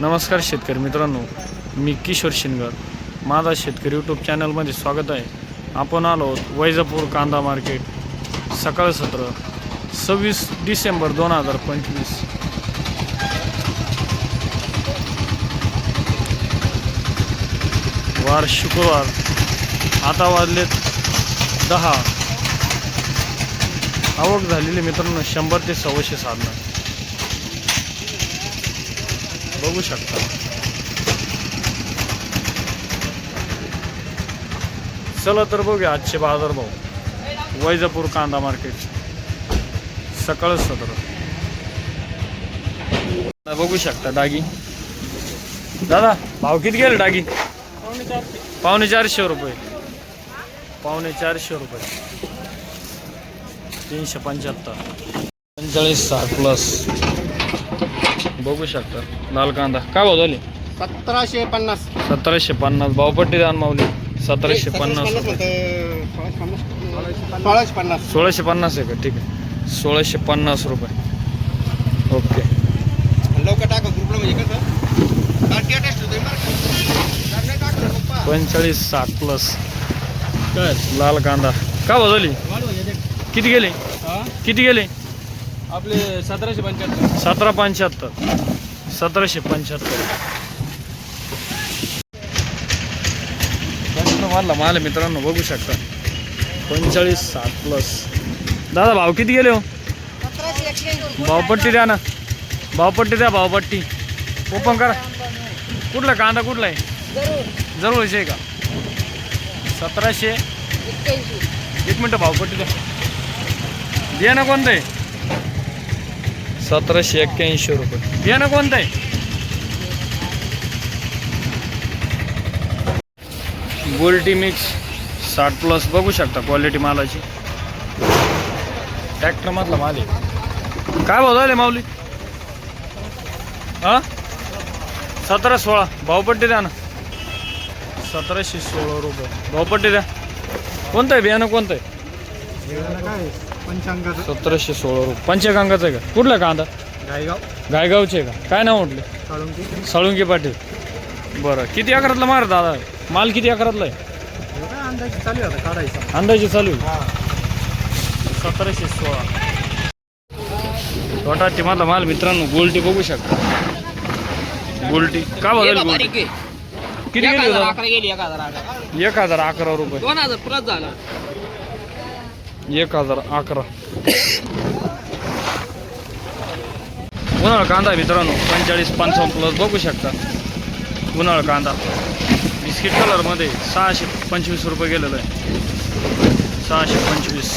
नमस्कार शेतकरी मित्रांनो मी किशोर शिनगर माझा शेतकरी यूट्यूब चॅनलमध्ये स्वागत आहे. आपण आलो वैजापूर कांदा मार्केट सकाळ सत्र सव्वीस डिसेंबर दोन हजार पंचवीस. वार शुक्रवार आता वाजलेत दहा. आवक झालेली मित्रांनो शंभर ते सव्वाशे साधनं. बघू शकता. चला तर बघूया आजचे बाजार भाऊ वैजापूर कांदा मार्केट सकाळच सदर. बघू शकता डागी. दादा भाव किती गेले डागी? पावणे चारशे रुपये. पावणे चारशे रुपये. तीनशे पंच्याहत्तर. पंचेचाळीस साठ प्लस बघू शकता. लाल कांदा. काय भाव झाले? सतराशे पन्नास. सतराशे पन्नास. भावपट्टी दान मावली सतराशे पन्नास. सोळाशे पन्नास. सोळाशे पन्नास आहे का? ठीक आहे. सोळाशे पन्नास रुपये. ओके. लवकर टाका. ग्रुपला म्हणजे कसं? पंचेचाळीस साठ प्लस काय? लाल कांदा. काय भाव झाली? किती गेले? किती गेले? आपले सतराशे पंच्याहत्तर. सतरा पंच्याहत्तर. सतराशे पंच्याहत्तर. मारला माल मित्रांनो बघू शकता. पंचेचाळीस सात प्लस दादा भाव किती गेले हो? भावपट्टी द्या ना. भावपट्टी द्या भावपट्टी. ओपन करा. कुठला कांदा कुठला आहे? जवळचे आहे का? सतराशे. एक मिनटं भावपट्टी द्या. द्या ना कोणतं आहे सतराशे एक्क्याऐंशी रुपये. बियाणं कोणतं आहे? गोल्टी मिक्स साठ प्लस बघू शकता क्वालिटी मालाची. ट्रॅक्टर मधला माल आहे. काय भाव झाले माऊली? हा? सतरा सोळा. भावपट्टी द्या ना. सतराशे सोळा रुपये. भावपट्टी द्या. कोणतं आहे? बियाणं कोणतं आहे? काय पंचांगाचं? सतराशे सोळा रुपये. पंचगंगाचं आहे का? कुठला कांदा? गायगाव. गायगावचे आहे का? काय नाव म्हटले? साळुंकी. पाटील. बरं. किती अकरातला मार दादा? माल किती अकरातला आहे? काय अंदाज चालू आहे आता काढायचा. अंदाजे चालू आहे? सतराशे सोळा. छोटा मधला माल मित्रांनो गोल्टी बघू शकता. गोल्टी. का बघायला गोल्टी? किती गेली एक हजार अकरा. एक हजार अकरा रुपये. दोन हजार प्लस झाला. एक हजार अकरा उन्हाळा कांदा मित्रांनो पंचेचाळीस पंचावन्न प्लस बघू शकता उन्हाळा कांदा बिस्किट कलरमध्ये सहाशे पंचवीस रुपये गेलेलं आहे सहाशे पंचवीस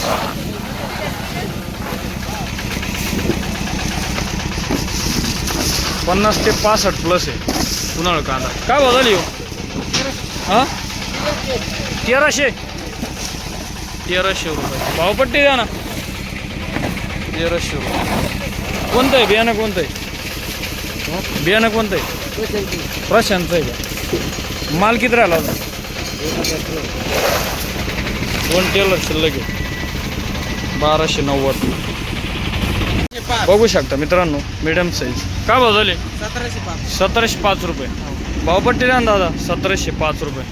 पन्नास ते पासष्ट प्लस आहे उन्हाळा कांदा काय बदल येऊ हां तेराशे तेराशे रुपये. भावपट्टी द्या ना. तेराशे रुपये. कोणतं आहे? बियाणं कोणतं आहे? बियाणं कोणतं आहे? प्रशांतचं आहे का? माल किती राहिला होता दोन टेलर शिल्लक आहे. बाराशे नव्वद. बघू शकता मित्रांनो मिडियम साईज काय भाव झाले? सतराशे पाच. रुपये. भावपट्टी द्या ना दादा सतराशे पाच रुपये.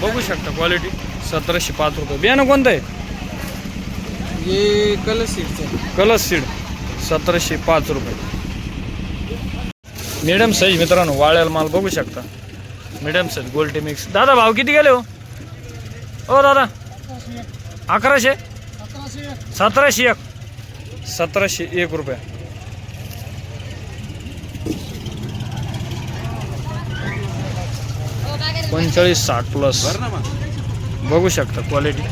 बघू शकता क्वालिटी सतराशे पाच रुपये. बियाणं कोणतं आहे? हे कलर सीटचं कलस सीड सतराशे पाच रुपये. मिडियम साईज मित्रांनो वाळ्याला माल बघू शकता. मिडियम साईज गोल्टी मिक्स दादा भाव किती गेले हो? ओ दादा. अकराशे? सतराशे एक. सतराशे एक रुपये. पंचेचाळीस साठ प्लस बघू शकता क्वालिटी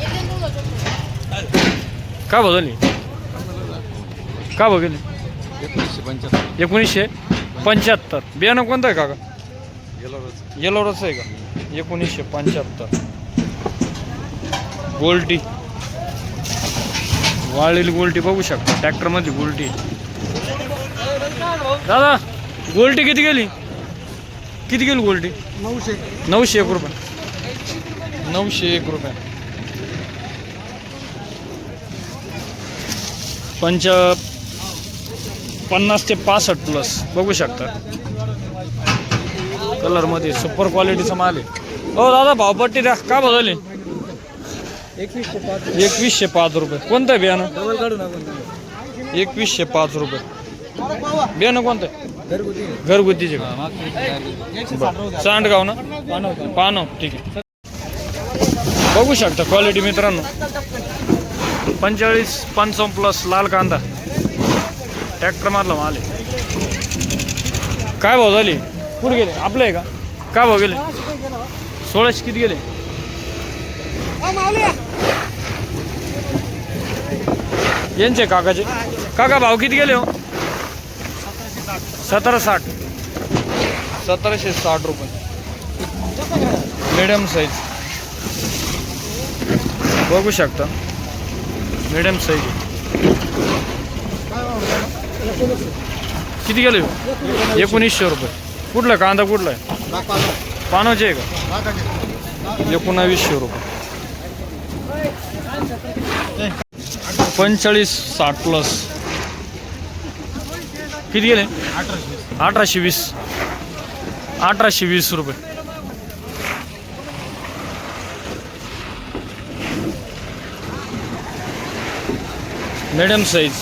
का बदलली का बघितली एकोणीसशे पंच्याहत्तर एकोणीसशे पंच्याहत्तर. बियाणं कोणतं आहे काका? येलोरच आहे का? एकोणीसशे पंच्याहत्तर. गोल्टी वाळलेली गोल्टी बघू शकता. ट्रॅक्टरमध्ये गोल्टी दादा गोल्टी किती गेली? किती गेली गोल्टी नऊशे. नऊशे एक रुपये. नऊशे एक रुपये. पंच पन्नास ते पासष्ट प्लस बघू शकता. कलरमध्ये सुपर क्वालिटीचा माल आहे. हो दादा भावपट्टी द्या. का बदलली? एकवीसशे पाच एकवीसशे पाच रुपये. कोणतं आहे बियाणं? एकवीसशे पाच रुपये. बियाणं कोणतं आहे? घरगुतीचे का? सांडगाव ना? पानव. ठीक आहे. बघू शकता क्वालिटी मित्रांनो. पंचेचाळीस पंचावन्न प्लस लाल कांदा. ट्रॅक्टर मारला माल आहे. काय भाव झाली? कुठे गेले? आपलं आहे का? काय भाव गेले? सोळाशे किती गेले? यांचे काकाचे. काका भाव किती गेले हो? सतरा साठ. सतराशे साठ रुपये. मिडियम साईज बघू शकता. मिडियम साईज किती गेले? एकोणीसशे रुपये. कुठला? कांदा कुठला आहे? पानाचे आहे का? एकोणावीसशे रुपये. पंचेचाळीस साठ प्लस किती गेले? अठराशे वीस. अठराशे वीस रुपये. मिडियम साईज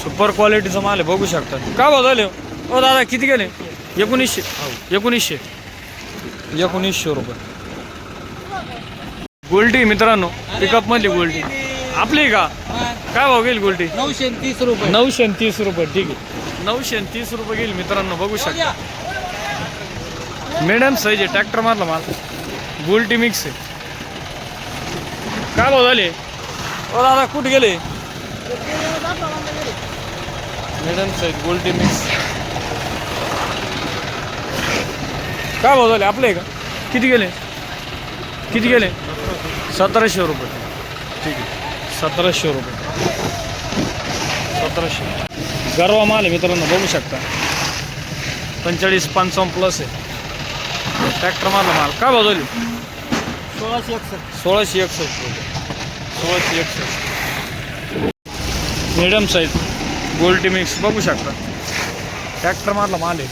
सुपर क्वालिटीचा माल आहे बघू शकता. का भाव झाले? हो दादा किती गेले? एकोणीसशे. एकोणीसशे. एकोणीसशे रुपये. गोल्टी मित्रांनो पिकअप मधली गोल्टी आपली का? काय भाव गेली गोल्टी नऊशे तीस रुपये. नऊशे तीस रुपये ठीक आहे. नऊशे तीस रुपये गेली मित्रांनो बघू शकता. मिडियम साईज आहे ट्रॅक्टर मारला माल. गोल्टी मिक्स आहे. काय भाव झाले. ओ दादा कुठे गेले? साईज गोल्टी मिक्स काय भाव झाले? आपले का? किती गेले? किती गेले? सतराशे रुपये. ठीक आहे. सतराशे रुपये. सतराशे. गरवा माल आहे मित्रांनो बघू शकता. पंचेचाळीस पंचावन्न प्लस आहे. ट्रॅक्टर मारला माल. काय भाव झाली? सोळाशे एकसष्ट. सोळाशे एकसष्ट रुपये. सोळाशे एकसष्ट मिडियम साईज गोल्टी मिक्स बघू शकता. ट्रॅक्टर मारला माल आहे.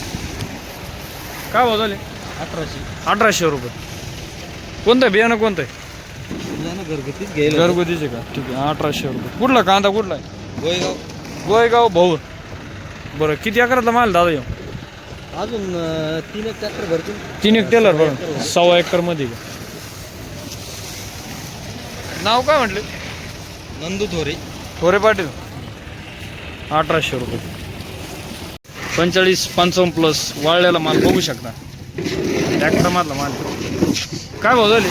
काय भाव झाले? अठराशे. अठराशे रुपये. कोणतं आहे? बियाणं कोणतं आहे? घरगुतीच घ्यायला घरगुतीचे का? ठीक आहे अठराशे रुपये. कुठला कांदा कुठला आहे? गोयगाव. गोयगाव भाऊ. बरं किती एकरातला माल दादा येऊ अजून तीन एक ट्रॅक्टर भरतील. तीन एक टेलर बरं सव्वा एकरमध्ये का नाव काय म्हटले? नंदू थोरे. थोरे पाटील. अठराशे रुपये. पंचेचाळीस पंचावन्न प्लस वाळलेला माल बघू शकता. ट्रॅक्टर मारला माल. काय भाव झाले?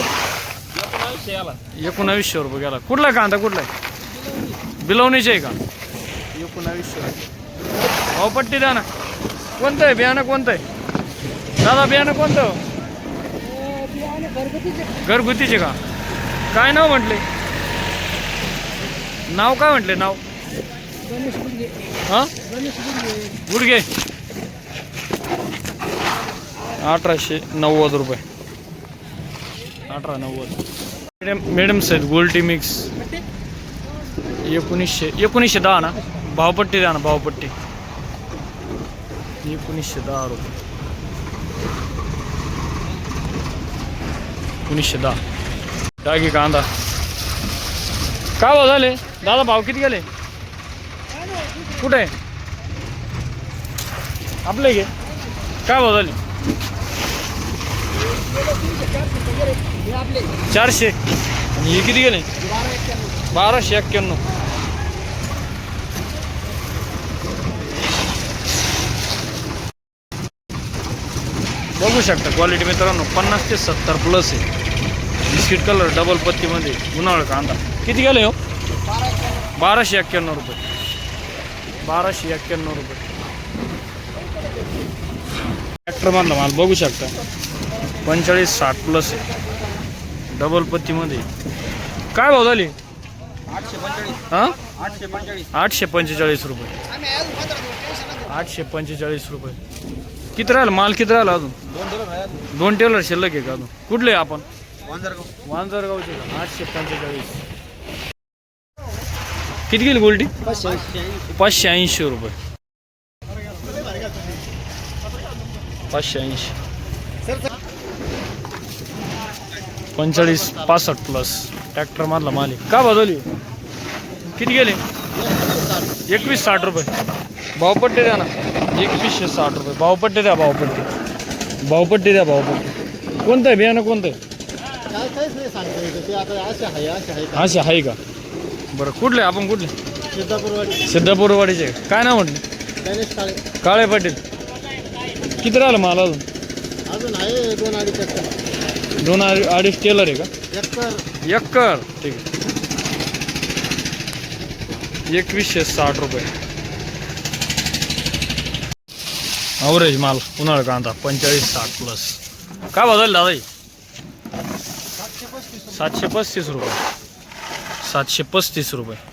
एकोणावीसशे रुपये गेला. कुठला कांदा? कुठला आहे? बिलवणीचे आहे का? एकोणावीसशे रुपये. भाव पट्टी द्या ना. कोणतं आहे? बियाणं कोणतं आहे? दादा बियाणं कोणतं? घरगुतीचे का? काय नाव म्हटले? नाव काय म्हटले नाव? हा? गुडघे अठराशे नव्वद रुपये. अठरा नव्वद. मिडियम मिडियम साईज गोल्टी मिक्स एकोणीसशे एकोणीसशे दहा ना? भावपट्टी द्या ना भावपट्टी. एकोणीसशे दहा रुपये. एकोणीसशे दहा. डागी कांदा. काय भाव झाले? दादा भाव किती गेले? कुठे? आपले घे. काय भाव झाले? चारशे. आणि हे किती गेले? बाराशे एक्क्याण्णव. बघू शकता क्वालिटी मित्रांनो पन्नास ते सत्तर प्लस आहे. बिस्किट कलर डबल पत्तीमध्ये उन्हाळा कांदा. किती गेले हो? बाराशे एक्क्याण्णव रुपये. बाराशे एक्क्याण्णव रुपये. ट्रॅक्टरमधला माल बघू शकता. पंचेचाळीस साठ प्लस आहे. डबल पत्तीमध्ये. काय भाव झाली? आठशे पंचेचाळीस हां? आठशे पंचेचाळीस रुपये. आठशे पंचेचाळीस रुपये. किती राहिलं? माल किती राहिला अजून? दोन दोन टेलर शिल्लक आहे का अजून? कुठले आपण? वांजरगावचे आठशे पंचेचाळीस. किती गेली गोल्डी? पाचशे पाचशे ऐंशी रुपये. पाचशे ऐंशी. पंचेचाळीस पासष्ट प्लस ट्रॅक्टर मारला मालिक. का बाजवली किती गेले? एकवीस साठ रुपये. भावपट्टी द्या ना. एकवीसशे साठ रुपये. भावपट्टी द्या भावपट्टी भावपट्टी द्या भावपट्टी कोणतं आहे? बियाणं कोणतं आहे? काय काहीच नाही सांगता येतं ते आता असे आहे असे आहे असे आहे का? बरं कुठले? आपण कुठले? सिद्धापूरवाडी. सिद्धापूरवाडीचे. काय नाव म्हटलं? गणेश काळे. काळे पाटील. किती राहिलं माल अजून? अजून आहे दोन अडीच एकर. दोन अडी- अडीच टेलर आहे का? एकर. ठीक आहे. एकवीसशे साठ रुपये. अवरेज माल उन्हाळा कांदा पंचेचाळीस साठ प्लस काय बदल दादा हे? सातशे पस्तीस रुपये. सातशे पस्तीस रुपये.